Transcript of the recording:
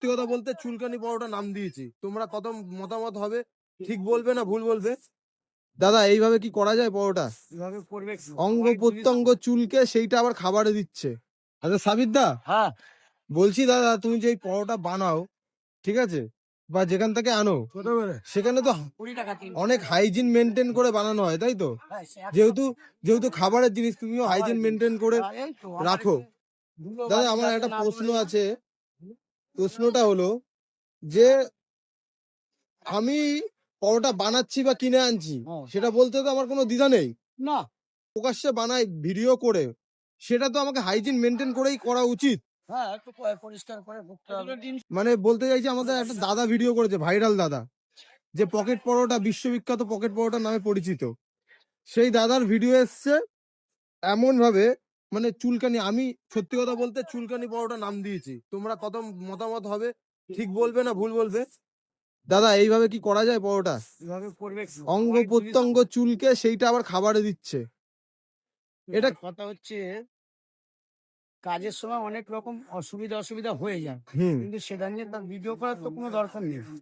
সত্যি কথা বলতে চুলকানি পরোটা নাম দিয়েছি। তোমরা কত মতামত হবে? ঠিক বলবে না ভুল বলবে? দাদা এইভাবে কি করা যায় পরোটা? অঙ্গ প্রত্যঙ্গ চুলকে সেইটা আবার খাবারে দিচ্ছে। আচ্ছা সাবির দা হ্যাঁ। বলছি দাদা তুমি যে এই পরোটা বানাও ঠিক আছে? বা যেখান থেকে আনো সেখানে তো অনেক হাইজিন মেনটেন করে বানানো হয় তাই তো? হ্যাঁ, যেহেতু যেহেতু খাবারের জিনিস তুমিও হাইজিন মেনটেন করে রাখো। দাদা আমার একটা প্রশ্ন আছে। প্রশ্নটা হলো যে আমি পরোটা বানাচ্ছি বা কিনে আনছি। সেটা বলতে তো আমার কোনো দ্বিধা নেই। না। প্রকাশ্যে বানাই ভিডিও করে সেটা তো আমাকে হাইজিন মেনটেন করেই করা উচিত। হ্যাঁ মানে বলতে চাইছি আমাদের একটা দাদা ভিডিও করেছে ভাইরাল দাদা যে পকেট পরোটা বিশ্ববিখ্যাত পকেট পরোটা নামে পরিচিত। সেই দাদার ভিডিও এসছে এমন ভাবে মানে চুলকানি আমি সত্যি কথা বলতে চুলকানি পরোটা নাম দিয়েছি। তোমরা কত মতামত হবে ঠিক বলবে না ভুল বলবে? দাদা এইভাবে কি করা যায় পরোটা? অঙ্গ প্রত্যঙ্গ চুলকে সেইটা আবার খাবারে দিচ্ছে। এটা- কথা হচ্ছে কাজের সময় অনেক রকম অসুবিধা অসুবিধা হয়ে যায়। কিন্তু সেটা নিয়ে তার ভিডিও করার তো কোনো দরকার নেই।